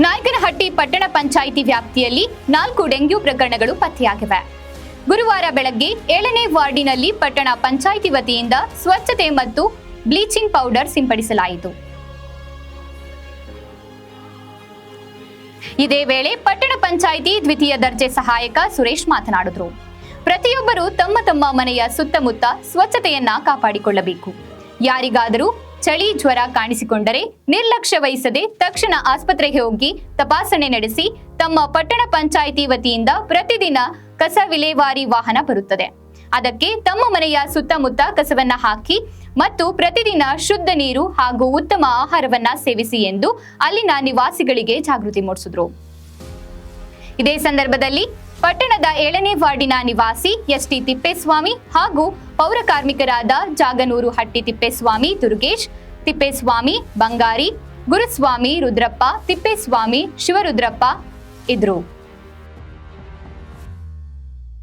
ನಾಯಕನಹಟ್ಟಿ ಪಟ್ಟಣ ಪಂಚಾಯಿತಿ ವ್ಯಾಪ್ತಿಯಲ್ಲಿ ನಾಲ್ಕು ಡೆಂಗ್ಯೂ ಪ್ರಕರಣಗಳು ಪತ್ತೆಯಾಗಿವೆ. ಗುರುವಾರ ಬೆಳಗ್ಗೆ ಏಳನೇ ವಾರ್ಡಿನಲ್ಲಿ ಪಟ್ಟಣ ಪಂಚಾಯಿತಿ ವತಿಯಿಂದ ಸ್ವಚ್ಛತೆ ಮತ್ತು ಬ್ಲೀಚಿಂಗ್ ಪೌಡರ್ ಸಿಂಪಡಿಸಲಾಯಿತು. ಇದೇ ವೇಳೆ ಪಟ್ಟಣ ಪಂಚಾಯಿತಿ ದ್ವಿತೀಯ ದರ್ಜೆ ಸಹಾಯಕ ಸುರೇಶ್ ಮಾತನಾಡಿದರು. ಪ್ರತಿಯೊಬ್ಬರು ತಮ್ಮ ತಮ್ಮ ಮನೆಯ ಸುತ್ತಮುತ್ತ ಸ್ವಚ್ಛತೆಯನ್ನ ಕಾಪಾಡಿಕೊಳ್ಳಬೇಕು. ಯಾರಿಗಾದರೂ ಚಳಿ ಜ್ವರ ಕಾಣಿಸಿಕೊಂಡರೆ ನಿರ್ಲಕ್ಷ್ಯ ವಹಿಸದೆ ತಕ್ಷಣ ಆಸ್ಪತ್ರೆಗೆ ಹೋಗಿ ತಪಾಸಣೆ ನಡೆಸಿ ತಮ್ಮ ಪಟ್ಟಣ ಪಂಚಾಯಿತಿ ವತಿಯಿಂದ ಪ್ರತಿದಿನ ಕಸ ವಿಲೇವಾರಿ ವಾಹನ ಬರುತ್ತದೆ. ಅದಕ್ಕೆ ತಮ್ಮ ಮನೆಯ ಸುತ್ತಮುತ್ತ ಕಸವನ್ನ ಹಾಕಿ ಮತ್ತು ಪ್ರತಿದಿನ ಶುದ್ಧ ನೀರು ಹಾಗೂ ಉತ್ತಮ ಆಹಾರವನ್ನ ಸೇವಿಸಿ ಎಂದು ಅಲ್ಲಿನ ನಿವಾಸಿಗಳಿಗೆ ಜಾಗೃತಿ ಮೂಡಿಸಿದ್ರು. ಇದೇ ಸಂದರ್ಭದಲ್ಲಿ ಪಟ್ಟಣದ ಏಳನೇ ವಾರ್ಡಿನ ನಿವಾಸಿ ಎಸ್ಟಿ ತಿಪ್ಪೇಸ್ವಾಮಿ ಹಾಗೂ ಪೌರ ಕಾರ್ಮಿಕರಾದ ಜಾಗನೂರು ಹಟ್ಟಿ ತಿಪ್ಪೇಸ್ವಾಮಿ ದುರ್ಗೇಶ್, ತಿಪ್ಪೇಸ್ವಾಮಿ ಬಂಗಾರಿ, ಗುರುಸ್ವಾಮಿ ರುದ್ರಪ್ಪ, ತಿಪ್ಪೇಸ್ವಾಮಿ ಶಿವರುದ್ರಪ್ಪ ಇದ್ರು